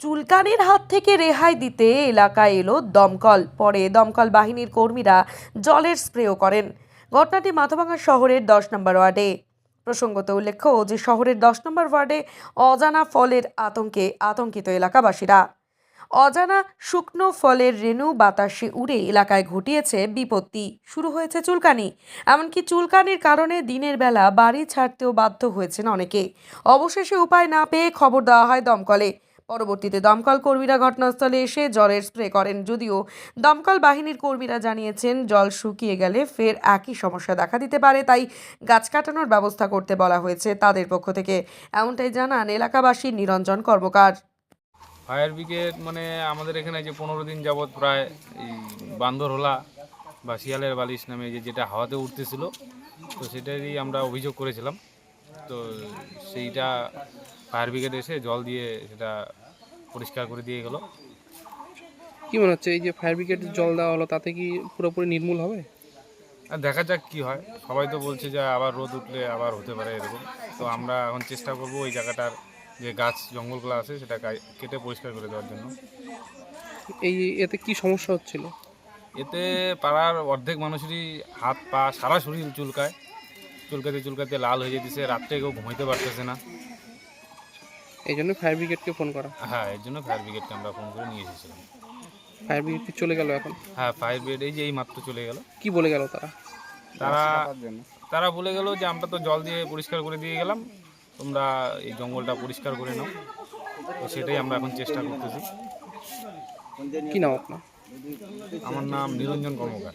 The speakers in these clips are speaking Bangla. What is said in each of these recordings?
চুলকানির হাত থেকে রেহাই দিতে এলাকায় এলো দমকল। পরে দমকল বাহিনীর কর্মীরা জলের স্প্রেও করেন। ঘটনাটি মাথাভাঙা শহরের দশ নম্বর ওয়ার্ডে। প্রসঙ্গত উল্লেখ্য যে শহরের দশ নম্বর ওয়ার্ডে অজানা ফলের আতঙ্কে আতঙ্কিত এলাকাবাসীরা। অজানা শুকনো ফলের রেণু বাতাসে উড়ে এলাকায় ঘটিয়েছে বিপত্তি। শুরু হয়েছে চুলকানি। এমনকি চুলকানির কারণে দিনের বেলা বাড়ি ছাড়তেও বাধ্য হয়েছেন অনেকে। অবশেষে উপায় না পেয়ে খবর দেওয়া হয় দমকলে। পরবর্তীতে দমকল কর্মীরা ঘটনাস্থলে এসে জলের স্প্রে করেন। যদিও দমকল বাহিনীর কর্মীরা জানিয়েছেন, জল শুকিয়ে গেলে ফের একই সমস্যা দেখা দিতে পারে, তাই গাছ কাটানোর ব্যবস্থা করতে বলা হয়েছে তাদের পক্ষ থেকে। এমনটাই জানান এলাকাবাসী নিরঞ্জন কর্মকার। ফায়ার ব্রিগেড মানে আমাদের এখানে যে পনেরো দিন যাবৎ প্রায় এই বান্দরহোলা বা শিয়ালের বালিশ নামে যে যেটা হাওয়াতে উঠতেছিল, তো সেটারই আমরা অভিযোগ করেছিলাম। তো সেইটা ফায়ার ব্রিগেড এসে জল দিয়ে সেটা পরিষ্কার করে দিয়ে গেল। কি মনে হচ্ছে এই যে ফায়ার ব্রিগেড জল দেওয়া হলো তাতে কি পুরোপুরি নির্মূল হবে? আর দেখা যাক কি হয়। সবাই তো বলছে যে আবার রোদ উঠলে আবার হতে পারে এরকম। তো আমরা এখন চেষ্টা করব ওই জায়গাটার যে গাছ জঙ্গলগুলো আছে সেটা কেটে পরিষ্কার করে দেওয়ার জন্য। এই এতে কি সমস্যা হচ্ছিল? এতে পাড়ার অর্ধেক মানুষেরই হাত পা সারা শরীর চুলকায়। চুলকাতে চুলকাতে লাল হয়ে যেতেছে রাত্রে কেউ ঘুমাইতে পারতেছে না। এই জন্য ফায়ার ব্রিগেডকে ফোন করা। হ্যাঁ এর জন্য ফায়ার ব্রিগেডকে আমরা ফোন করে নিয়ে এসেছিলাম। ফায়ার ব্রিগেড কি চলে গেল এখন? হ্যাঁ ফায়ার ব্রিগেড এই যে এই মাত্র চলে গেল। কি বলে গেল তারা? তারা তারা বলে গেল যে আমরা তো জল দিয়ে পরিষ্কার করে দিয়ে গেলাম। তোমরা এই জঙ্গলটা পরিষ্কার করে নাও। তো সেটাই আমরা এখন চেষ্টা করতেছি। কি নাম আপনার? আমার নাম নিরঞ্জন কর্মকার।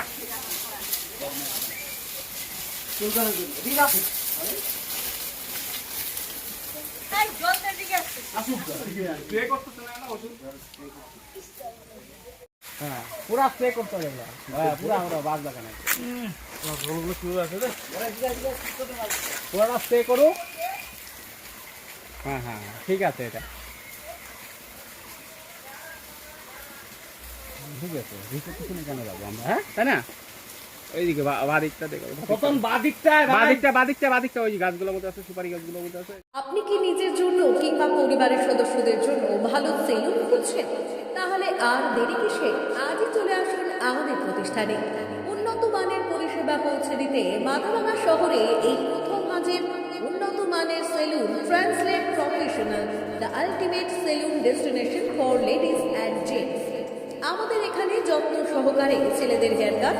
পুরা স্প্রে করতে হবে হ্যাঁ বাদ লাগানো পুরোটা স্প্রে করো হ্যাঁ হ্যাঁ হ্যাঁ, ঠিক আছে এটা ঠিক আছে কেন যাব আমরা হ্যাঁ তাই না এইদিকে বাদিকটা দেখো। প্রথম বাদিকটা? বাদিকটা বাদিকটা বাদিকটা ওই গাছগুলোর মধ্যে আছে সুপারি গাছগুলোর মধ্যে আছে। আপনি কি নিজের জন্য কিংবা পরিবারের সদস্যদের জন্য ভালো সেলুন খুঁজছেন? তাহলে আর দেরি কিসে? আজই চলে আসুন আমাদের প্রতিষ্ঠানে। উন্নত মানের পরিষেবা পৌঁছে দিতে মাথাভাঙা শহরে এই প্রথম হাজির উন্নত মানের salon translate professional the ultimate salon destination for ladies and gents. আমাদের এখানে যত্ন সহকারে ছেলেদের হেয়ার কাট